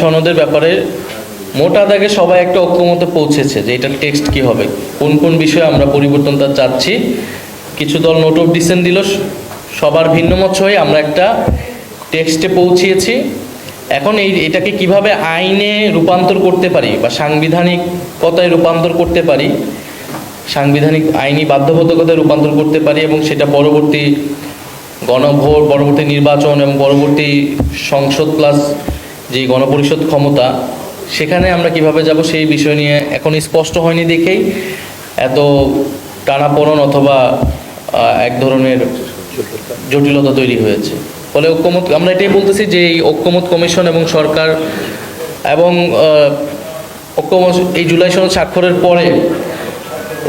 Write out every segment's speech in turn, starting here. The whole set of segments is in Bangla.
সনদের ব্যাপারে মোটা দাগে সবাই একটা ঐক্যমতে পৌঁছেছে যে এটার টেক্সট কি হবে, কোন কোন বিষয়ে আমরা পরিবর্তনটা চাচ্ছি। কিছু দল নোট অফ ডিসেন্ট দিল, সবার ভিন্নমত হয়ে আমরা একটা টেক্সটে পৌঁছিয়েছি। এখন এই এটাকে কীভাবে আইনে রূপান্তর করতে পারি বা সাংবিধানিকতায় রূপান্তর করতে পারি, সাংবিধানিক আইনি বাধ্যবাধকতায় রূপান্তর করতে পারি এবং সেটা পরবর্তী গণভোট, পরবর্তী নির্বাচন এবং পরবর্তী সংসদ প্লাস যে গণপরিষদ ক্ষমতা, সেখানে আমরা কীভাবে যাব সেই বিষয় নিয়ে এখন স্পষ্ট হয়নি দেখেই। এত টানাপোড়ন অথবা এক ধরনের জটিলতা তৈরি হয়েছে। ফলে ঐক্যমত, আমরা এটাই বলতেছি যে এই ঐক্যমত কমিশন এবং সরকার এবং ঐক্যমত, এই জুলাই সনদ স্বাক্ষরের পরে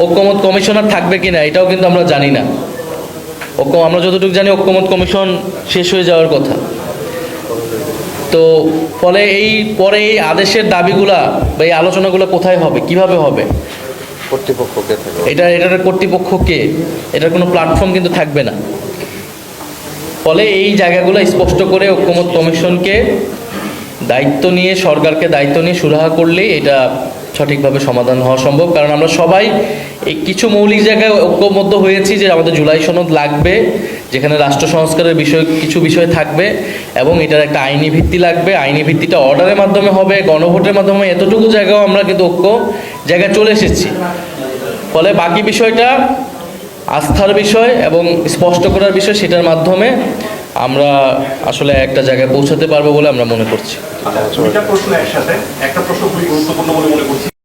ঐক্যমত কমিশনার থাকবে কিনা, এটাও কিন্তু আমরা জানি না। ঐক্য, আমরা যতটুকু জানি ঐক্যমত কমিশন শেষ হয়ে যাওয়ার কথা। তো ফলে এই পরে এই আদেশের দাবিগুলা বা এই আলোচনাগুলো কোথায় হবে? কীভাবে হবে? কর্তৃপক্ষকে এটা এটার কর্তৃপক্ষ কে? এটার কোনো প্ল্যাটফর্ম কিন্তু থাকবে না। ফলে এই জায়গাগুলো স্পষ্ট করে ঐক্যমত কমিশনকে দায়িত্ব নিয়ে সরকারকে দায়িত্ব নিয়ে সুরাহা করলেই এটা সঠিকভাবে সমাধান হওয়া সম্ভব। কারণ আমরা সবাই এই কিছু মৌলিক জায়গায় ঐক্যবদ্ধ হয়েছি যে আমাদের জুলাই সনদ লাগবে। যেখানে রাষ্ট্র সংস্কারের বিষয় কিছু বিষয় থাকবে এবং এটার একটা আইনি ভিত্তি লাগবে। আইনি ভিত্তিটা অর্ডারের মাধ্যমে হবে গণভোটের মাধ্যমে এতটুকু জায়গাও আমরা কিন্তু ঐক্য জায়গায় চলে এসেছি। ফলে বাকি বিষয়টা আস্থার বিষয় এবং স্পষ্ট করার বিষয় সেটার মাধ্যমে আমরা আসলে একটা জায়গায় পৌঁছাতে পারব বলে আমরা মনে করছি। আচ্ছা প্রশ্ন একসাথে। একটা প্রশ্ন খুবই গুরুত্বপূর্ণ বলে মনে করছি।